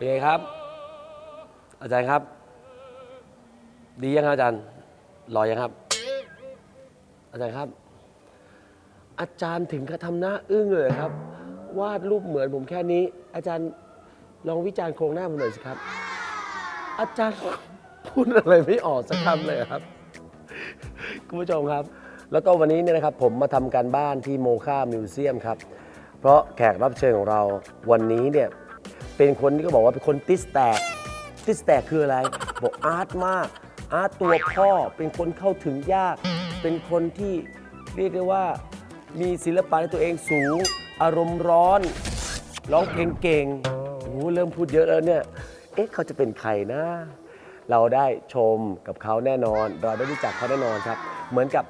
เป็นไงครับ อาจารย์ครับ ดียังครับอาจารย์รอยังครับ อาจารย์ครับ อาจารย์ถึงกับทำหน้าอึ้งเลยครับ วาดรูปเหมือนผมแค่นี้ อาจารย์ลองวิจารณ์โครงหน้าผมหน่อยสิครับ อาจารย์พูดอะไรไม่ออกสักคำเลยครับคุณผู้ชมครับ แล้วก็วันนี้เนี่ยนะครับผมมาทำการบ้านที่โมคามิวเซียมครับ เพราะแขกรับเชิญของเราวันนี้เนี่ย เป็นคนที่ก็บอกว่าเป็นคนติสแตกติสแตกคืออะไร บอกอาร์ตมาก อาร์ตตัวพ่อเป็นคนเข้าถึงยาก เป็นคนที่เรียกได้ว่ามีศิลปะในตัวเองสูง อารมณ์ร้อน ร้องเพลงเก่งโอ้โหเริ่มพูดเยอะแล้วเนี่ย เอ๊ะเขาจะเป็นใครนะ เราได้ชมกับเขาแน่นอน เราได้รู้จักเขาแน่นอนครับ เหมือนกับ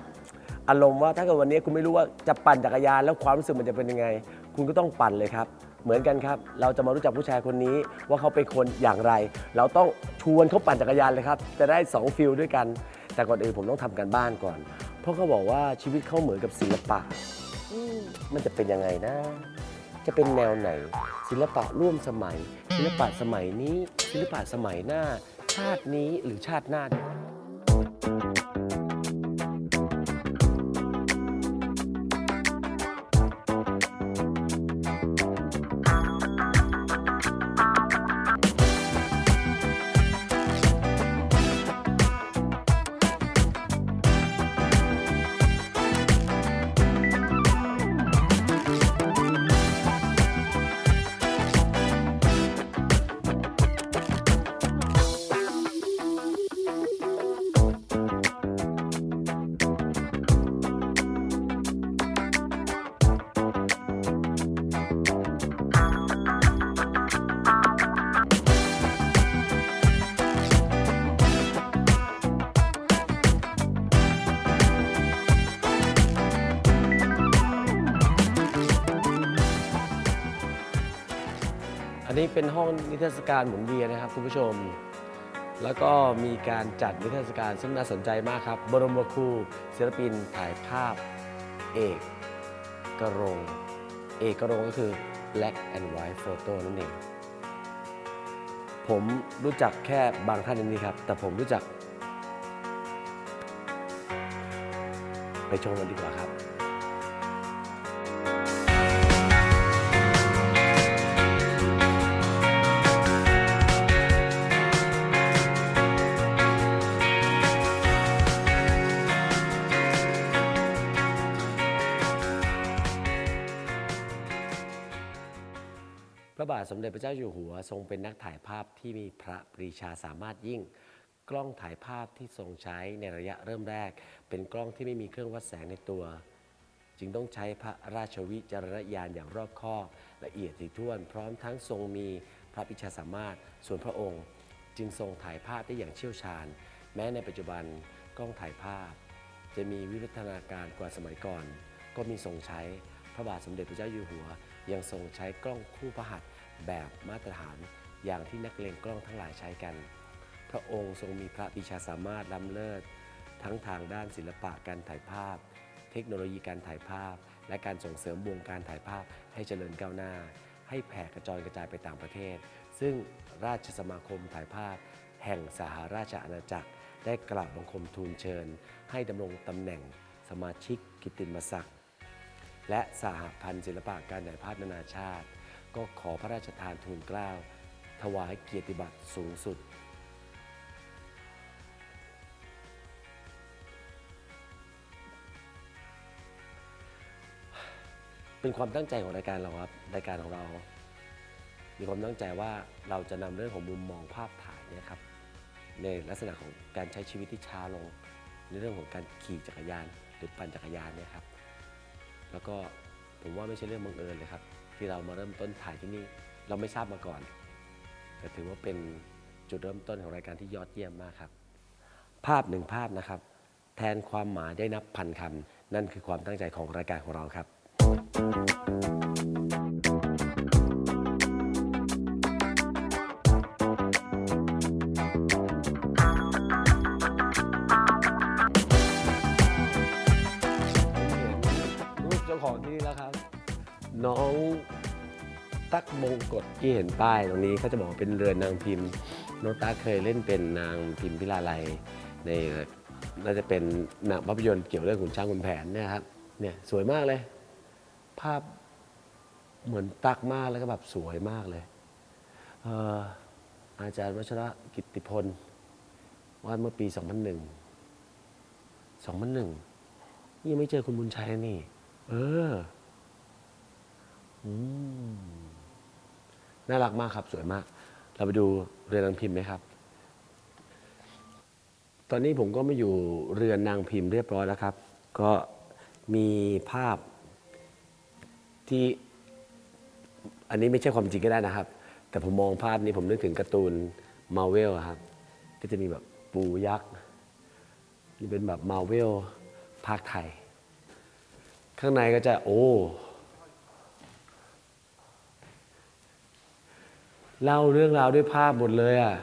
อารมณ์ว่าถ้าเกิดวันนี้คุณไม่รู้ว่าจะปั่นจักรยานแล้วความรู้สึกมันจะเป็นยังไง คุณก็ต้องปั่นเลยครับ เหมือนกันครับ เราจะมารู้จักผู้ชายคนนี้ว่าเขาเป็นคนอย่างไร เราต้องชวนเขาปั่นจักรยานเลยครับ จะได้สองฟิลด้วยกัน แต่ก่อนอื่นผมต้องทำกันบ้านก่อน เพราะเขาบอกว่าชีวิตเขาเหมือนกับศิลปะอืมมันจะเป็นยังไงนะ จะเป็นแนวไหน ศิลปะร่วมสมัย ศิลปะสมัยนี้ ศิลปะสมัยหน้า ชาตินี้หรือชาติหน้า นี้เป็นห้องนิทรรศการหมุนเวียนนะครับคุณผู้ชม แล้วก็มีการจัดนิทรรศการซึ่งน่าสนใจมากครับ บรมครูศิลปินถ่ายภาพ เอกกรงเอกกรงก็คือ black and white photo นั่นเอง ผมรู้จักแค่บางท่านในนี้ครับ แต่ผมรู้จัก ไปชมกันดีกว่าครับ ระบาทสมเด็จพระเจ้าอยู่หัว ทรงเป็นนักถ่ายภาพที่มีพระปรีชาสามารถยิ่ง กล้องถ่ายภาพที่ทรงใช้ในระยะเริ่มแรก เป็นกล้องที่ไม่มีเครื่องวัดแสงในตัว จึงต้องใช้พระราชวิจารณญาณอย่างรอบคอบละเอียดถี่ถ้วน พร้อมทั้งทรงมีพระปรีชาสามารถส่วนพระองค์ จึงทรงถ่ายภาพได้อย่างเชี่ยวชาญ แม้ในปัจจุบันกล้องถ่ายภาพ จะมีวิวัฒนาการกว่าสมัยก่อน ก็มีทรงใช้พระบาทสมเด็จพระเจ้าอยู่หัว ยังทรงใช้กล้องคู่พระหัตถ์แบบมาตรฐาน อย่างที่นักเลงกล้องทั้งหลายใช้กัน พระองค์ทรงมีพระปีชาสามารถล้ำเลิศ ทั้งทางด้านศิลปะการถ่ายภาพ เทคโนโลยีการถ่ายภาพ และการส่งเสริมวงการถ่ายภาพให้เจริญก้าวหน้า ให้แผ่กระจายกระจายไปต่างประเทศ ซึ่งราชสมาคมถ่ายภาพ แห่งสหราชอาณาจักร ได้กราบบังคมทูลเชิญ ให้ดำรงตำแหน่งสมาชิกกิตติมศักดิ์ และสหพันธ์ศิลปะการถ่ายภาพนานาชาติ ก็ขอพระราชทานทูลเกล้า ถวายเกียรติบัตรสูงสุด เป็นความตั้งใจของรายการเราครับรายการของเรา มีความตั้งใจว่าเราจะนำเรื่องของมุมมองภาพถ่ายเนี่ยครับในลักษณะของการใช้ชีวิตที่ช้าลง ในเรื่องของการขี่จักรยานหรือปั่นจักรยานเนี่ยครับ แล้วก็ผมว่าไม่ใช่เรื่องบังเอิญเลยครับ ที่เรามาเริ่มต้นถ่ายที่นี่เราไม่ทราบมาก่อน แต่ถือว่าเป็นจุดเริ่มต้นของรายการที่ยอดเยี่ยมมากครับ ภาพหนึ่งภาพนะครับ แทนความหมายได้นับพันคำนั่นคือความตั้งใจของรายการของเราครับ น้องตั๊กมงกฎที่เห็นป้ายตรงนี้เขาจะบอกว่าเป็นเรือนนางพิมพ์น้องตั๊กเคยเล่นเป็นนางพิมพิลาไลยในน่าจะเป็นหนังภาพยนตร์เกี่ยวเรื่องขุนช้างขุนแผนเนี่ยครับเนี่ยสวยมากเลย ภาพเหมือนตั๊กมากแล้วก็แบบสวยมากเลยเอ่ออาจารย์วัชระกิติพลวาดเมื่อปี 2001 2001ยังไม่เจอคุณบุญชัยนี่ เออ น่ารักมากครับ สวยมาก เราไปดูเรือนนางพิมพ์ไหมครับ ตอนนี้ผมก็มาอยู่เรือนนางพิมพ์เรียบร้อยแล้วครับ ก็มีภาพที่อันนี้ไม่ใช่ความจริงก็ได้นะครับ แต่ผมมองภาพนี้ผมนึกถึงการ์ตูนมาเวลครับ ก็จะมีแบบปูยักษ์นี่เป็นแบบมาเวลภาคไทย ข้างในก็จะโอ้ เล่าเรื่องราวด้วยภาพหมดเลยอะ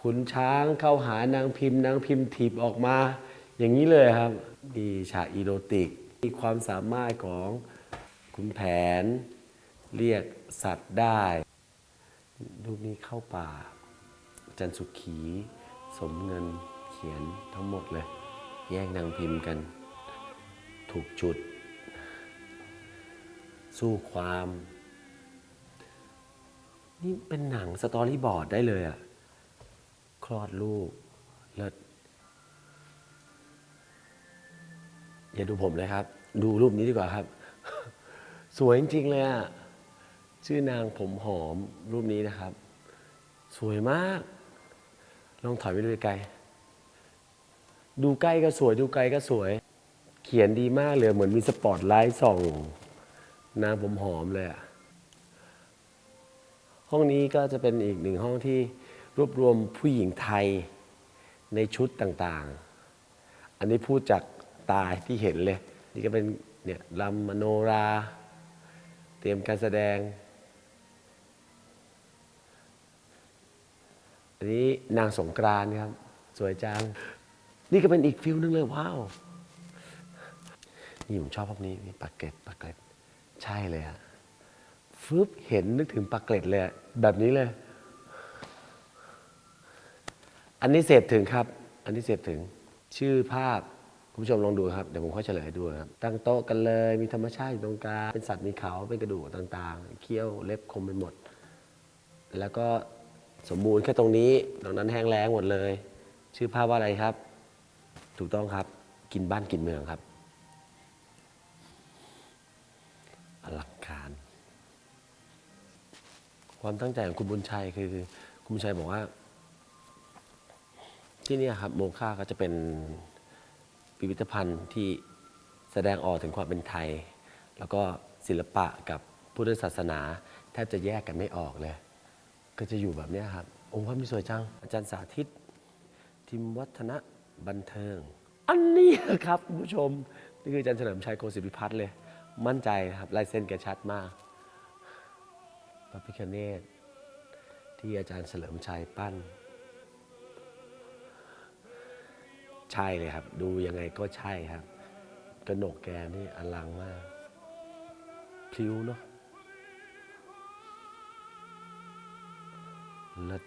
ขุนช้างเข้าหานางพิมพ์ นางพิมพ์ถีบออกมา อย่างนี้เลยครับ มีฉากอีโรติก มีความสามารถของขุนแผน เรียกสัตว์ได้รูปนี้เข้าป่าจันสุขี สมเงินเขียนทั้งหมดเลย แย่งนางพิมพ์กัน ถูกจุด สู้ความ นี่เป็นหนังสตอรี่บอร์ดได้เลยอะคลอดลูกเลิศอย่าดูผมเลยครับ ดูรูปนี้ดีกว่าครับ สวยจริงๆเลยอะชื่อนางผมหอมรูปนี้นะครับ สวยมาก ลองถอยไปดูไกล ดูใกล้ก็สวย ดูไกลก็สวย เขียนดีมากเลย เหมือนมีสปอตไลท์ส่องนางผมหอมเลยอะ ห้องนี้ก็จะเป็นอีกหนึ่งห้องที่รวบรวมผู้หญิงไทยในชุดต่างๆ อันนี้พูดจากตาที่เห็นเลย นี่ก็เป็นเนี่ยลำมโนรา เตรียมการแสดง อันนี้นางสงกรานครับ สวยจัง นี่ก็เป็นอีกฟิลนึงเลยว้าว นี่ผมชอบพวกนี้มีปากเกร็ดปากเกร็ด ใช่เลยอะ ฟึบเห็นนึกถึงปากเกร็ดเลย แบบนี้เลย อันนี้เสพถึงครับ อันนี้เสพถึงชื่อภาพคุณผู้ชมลองดูครับ เดี๋ยวผมค่อยเฉลยให้ดูครับ ตั้งโต๊ะกันเลย มีธรรมชาติอยู่ตรงกลาง เป็นสัตว์มีเขา เป็นกระดูกต่างๆเขี้ยวเล็บคมไปหมด แล้วก็สมบูรณ์แค่ตรงนี้ ตรงนั้นแห้งแล้งหมดเลย ชื่อภาพว่าอะไรครับ ถูกต้องครับ กินบ้านกินเมืองครับ ความตั้งใจของคุณบุญชัยคือคุณบุญชัยบอกว่า ที่นี่ครับโมค่าก็จะเป็นพิพิธภัณฑ์ที่แสดงออกถึงความเป็นไทย แล้วก็ศิลปะกับพุทธศาสนา แทบจะแยกกันไม่ออกเลย ก็จะอยู่แบบนี้ครับ องค์พระมีสวยจัง อาจารย์สาธิต ทิมวัฒนะบันเทิง อันนี้ครับคุณผู้ชม นี่คืออาจารย์เฉลิมชัยโกศิพิพัฒน์เลย มั่นใจครับลายเส้นแกชัดมาก ระพิคเนตที่อาจารย์เฉลิมชัยปั้น ใช่เลยครับ ดูยังไงก็ใช่ครับ กระหนกแกนี่อลังมากพลิ้วเนาะเลิศ